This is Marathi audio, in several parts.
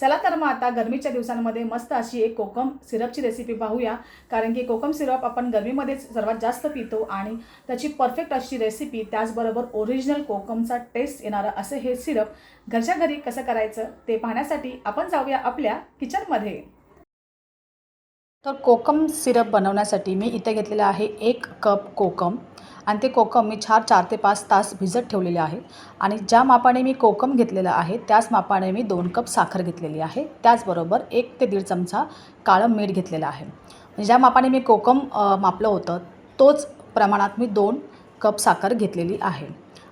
चला तर मग आता गरमीच्या दिवसांमध्ये मस्त अशी एक कोकम सिरपची रेसिपी पाहूया. कारण की कोकम सिरप आपण गरमीमध्येच सर्वात जास्त पितो आणि त्याची परफेक्ट अशी रेसिपी त्याचबरोबर ओरिजिनल कोकमचा टेस्ट येणारं असं हे सिरप घरच्या घरी कसं करायचं ते पाहण्यासाठी आपण जाऊया आपल्या किचनमध्ये. तर कोकम सिरप बनवण्यासाठी मी इथे घेतलेलं आहे एक कप कोकम. आणि ते कोकम मी चार चार ते पाच तास भिजत ठेवलेले आहे. आणि ज्या मापाने मी कोकम घेतलेलं आहे त्याच मापाने मी दोन कप साखर घेतलेली आहे. त्याचबरोबर एक ते दीड चमचा काळं मीठ घेतलेलं आहे. म्हणजे ज्या मापाने मी कोकम मापलं होतं तोच प्रमाणात मी दोन कप साखर घेतलेली आहे.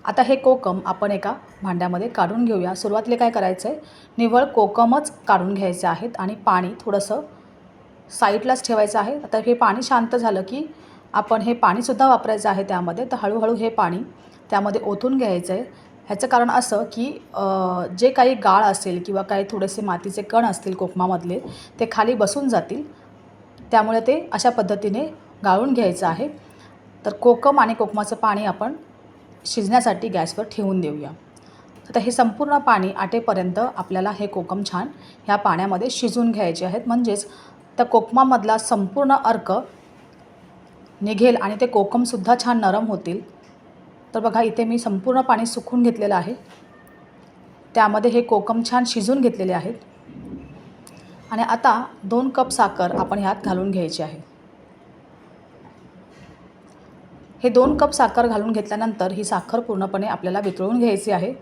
आता हे कोकम आपण एका भांड्यामध्ये काढून घेऊया. सुरुवातीला काय करायचं आहे निव्वळ कोकमच काढून घ्यायचे आहेत आणि पाणी थोडंसं साईडलाच ठेवायचं आहे. आता हे पाणी शांत झालं की आपण हे पाणीसुद्धा वापरायचं आहे त्यामध्ये तर हळूहळू हे पाणी त्यामध्ये ओतून घ्यायचं आहे ह्याचं कारण असं की जे काही गाळ असेल किंवा काही थोडेसे मातीचे कण असतील कोकमामधले ते खाली बसून जातील. त्यामुळे ते अशा पद्धतीने गाळून घ्यायचं आहे. तर कोकम आणि कोकमाचं पाणी आपण शिजण्यासाठी गॅसवर ठेवून देऊया. आता हे संपूर्ण पाणी आटेपर्यंत आपल्याला हे कोकम छान ह्या पाण्यामध्ये शिजून घ्यायचे आहेत. म्हणजेच त्या कोकमामधला संपूर्ण अर्क निघेल आणि ते कोकमसुद्धा छान नरम होतील. तर बघा इथे मी संपूर्ण पाणी सुकून घेतलेलं आहे. त्यामध्ये हे कोकम छान शिजून घेतलेले आहेत. आणि आता दोन कप साखर आपण ह्यात घालून घ्यायची आहे. हे दोन कप साखर घालून घेतल्यानंतर ही साखर पूर्णपणे आपल्याला वितळून घ्यायची आहे.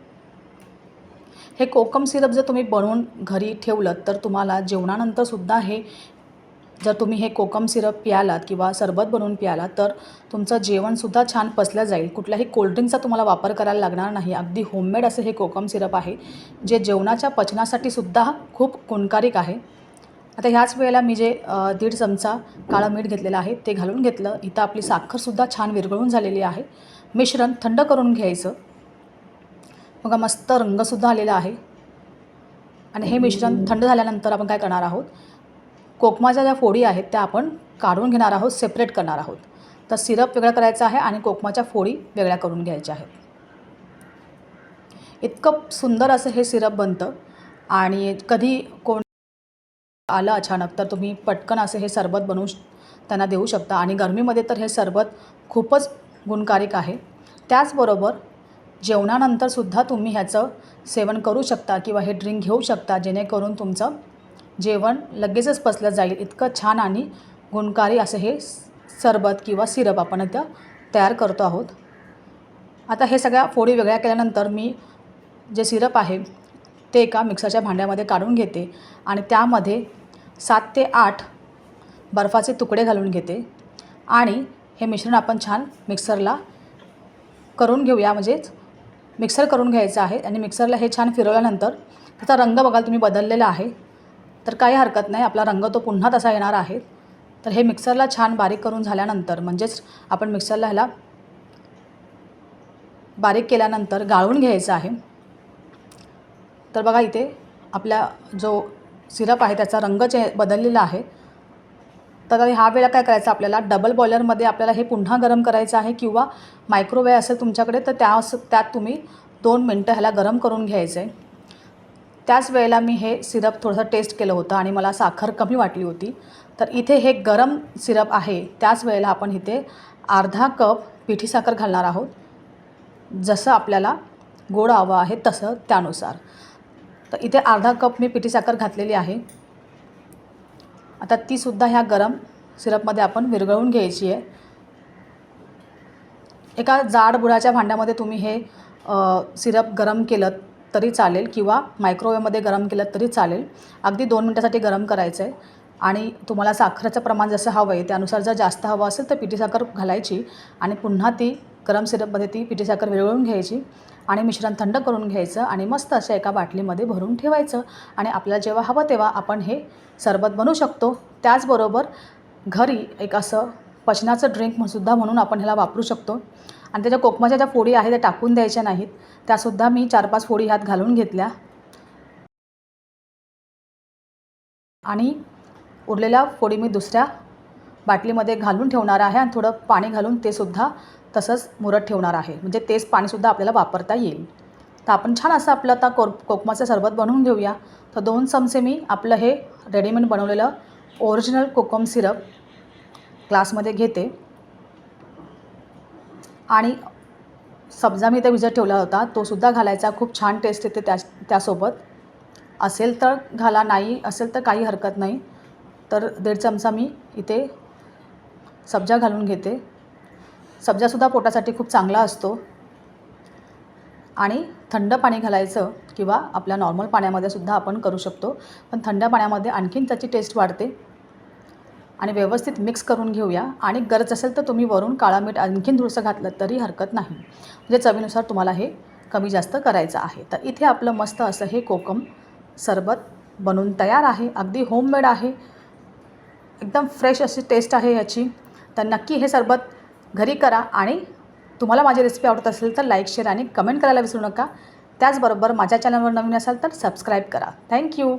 हे कोकम सिरप जर तुम्ही बनवून घरी ठेवलं तर तुम्हाला जेवणानंतरसुद्धा हे जर तुम्ही हे कोकम सिरप प्यालात किंवा सरबत बनवून प्यालात तर तुमचं जेवणसुद्धा छान पसलं जाईल. कुठल्याही कोल्ड्रिंकचा तुम्हाला वापर करायला लागणार नाही. अगदी होममेड असं हे कोकम सिरप आहे जे जेवणाच्या पचनासाठी सुद्धा खूप गुणकारिक आहे. आता ह्याच वेळेला मी जे दीड चमचा काळं मीठ घेतलेलं आहे ते घालून घेतलं. इथं आपली साखरसुद्धा छान विरघळून झालेली आहे. मिश्रण थंड करून घ्यायचं. बघा मस्त रंगसुद्धा आलेला आहे. आणि हे मिश्रण थंड झाल्यानंतर आपण काय करणार आहोत? कोकमाच्या ज्या फोडी आहेत त्या आपण काढून घेणार आहोत सेपरेट करणार आहोत. तर सिरप वेगळं करायचं आहे आणि कोकमाच्या फोडी वेगळ्या करून घ्यायच्या आहेत. इतकं सुंदर असं हे सिरप बनतं आणि कधी कोण आलं अचानक तर तुम्ही पटकन असं हे सरबत बनवू त्यांना देऊ शकता. आणि गरमीमध्ये तर हे सरबत खूपच गुणकारिक आहे. त्याचबरोबर जेवणानंतरसुद्धा तुम्ही ह्याचं सेवन करू शकता किंवा हे ड्रिंक घेऊ शकता जेणेकरून तुमचं जेवण लगेचच पचलं जाईल. इतकं छान आणि गुणकारी असं हे सरबत किंवा सिरप आपण इथं तयार करतो आहोत. आता हे सगळ्या फोडी वेगळ्या केल्यानंतर मी जे सिरप आहे ते एका मिक्सरच्या भांड्यामध्ये काढून घेते आणि त्यामध्ये सात ते आठ बर्फाचे तुकडे घालून घेते आणि हे मिश्रण आपण छान मिक्सरला करून घेऊया. म्हणजेच मिक्सर करून घ्यायचं आहे आणि मिक्सरला हे छान फिरवल्यानंतर त्याचा रंग बघाल तुम्ही बदललेला आहे. तर काही हरकत नाही आपला रंग तो पुन्हा तसा येणार आहे. तर हे मिक्सरला छान बारीक करून झाल्यानंतर म्हणजेच आपण मिक्सरला ह्याला बारीक केल्यानंतर गाळून घ्यायचं आहे. तर बघा इथे आपला जो सिरप आहे त्याचा रंग चे बदललेला आहे. तर ह्या वेळा काय करायचं आपल्याला डबल बॉयलरमध्ये आपल्याला हे पुन्हा गरम करायचं आहे किंवा मायक्रोवेव्ह असेल तुमच्याकडे तर त्या त्यात तुम्ही दोन मिनटं ह्याला गरम करून घ्यायचं आहे त्याच वेळेला मी हे सिरप थोडंसं टेस्ट केलं होतं आणि मला साखर कमी वाटली होती. तर इथे हे गरम सिरप आहे त्याच वेळेला आपण इथे अर्धा कप पिठी साखर घालणार आहोत. जसं आपल्याला गोड हवं आहे तसं त्यानुसार. तर इथे अर्धा कप मी पिठी साखर घातलेली आहे. आता तीसुद्धा ह्या गरम सिरपमध्ये आपण विरघळून घ्यायची आहे. एका जाड बुडाच्या भांड्यामध्ये तुम्ही हे सिरप गरम केलं तरी चालेल किंवा मायक्रोवेवमध्ये गरम केलं तरी चालेल. अगदी दोन मिनटासाठी गरम करायचं आहे आणि तुम्हाला साखरेचं प्रमाण जसं हवं आहे त्यानुसार जर जास्त हवं असेल तर पिठी साखर घालायची आणि पुन्हा ती गरम सिरपमध्ये ती पिठी साखर विरघळून घ्यायची आणि मिश्रण थंड करून घ्यायचं आणि मस्त अशा एका बाटलीमध्ये भरून ठेवायचं. आणि आपल्याला जेव्हा हवं तेव्हा आपण हे सरबत बनवू शकतो. त्याचबरोबर घरी एक असं पचनाचं ड्रिंक म्हणून सुद्धा म्हणून आपण ह्याला वापरू शकतो. आणि त्याच्या कोकमाच्या ज्या फोडी आहेत त्या टाकून द्यायच्या नाहीत. त्यासुद्धा मी चार पाच फोडी ह्यात घालून घेतल्या. आणि उरलेल्या फोडी मी दुसऱ्या बाटलीमध्ये घालून ठेवणार आहे आणि थोडं पाणी घालून ते सुद्धा तसंच मुरत ठेवणार आहे. म्हणजे तेच पाणीसुद्धा आपल्याला वापरता येईल. तर आपण छान असं आपलं आता कोर कोकमाचं सरबत बनवून घेऊया. तर दोन चमचे मी आपलं हे रेडीमेड बनवलेलं ओरिजिनल कोकम सिरप ग्लासमध्ये घेते. आणि सब्जा मी इथे भिजत ठेवला होता तो सुद्धा घालायचा खूप छान टेस्ट येते त्या त्यासोबत. असेल तर घाला नाही असेल तर काही हरकत नाही. तर दीड चमचा मी इथे सब्जा घालून घेते. सब्जासुद्धा पोटासाठी खूप चांगला असतो. आणि थंड पाणी घालायचं किंवा आपल्या नॉर्मल पाण्यामध्ये सुद्धा आपण करू शकतो. पण थंड पाण्यामध्ये आणखीन त्याची टेस्ट वाढते. आणि व्यवस्थित मिक्स करून घेऊया. आणि गरज असेल तर तुम्ही वरून काळा मीठ आणखीन थोडंसं घातलं तरी हरकत नाही. म्हणजे चवीनुसार तुम्हाला हे कमी जास्त करायचं आहे. तर इथे आपलं मस्त असं हे कोकम सरबत बनून तयार आहे. अगदी होममेड आहे. एकदम फ्रेश अशी टेस्ट आहे याची. तर नक्की हे सरबत घरी करा आणि तुम्हाला माझी रेसिपी आवडत असेल तर लाईक शेअर आणि कमेंट करायला विसरू नका. त्याचबरोबर माझ्या चॅनलवर नवीन असाल तर सबस्क्राईब करा. थँक्यू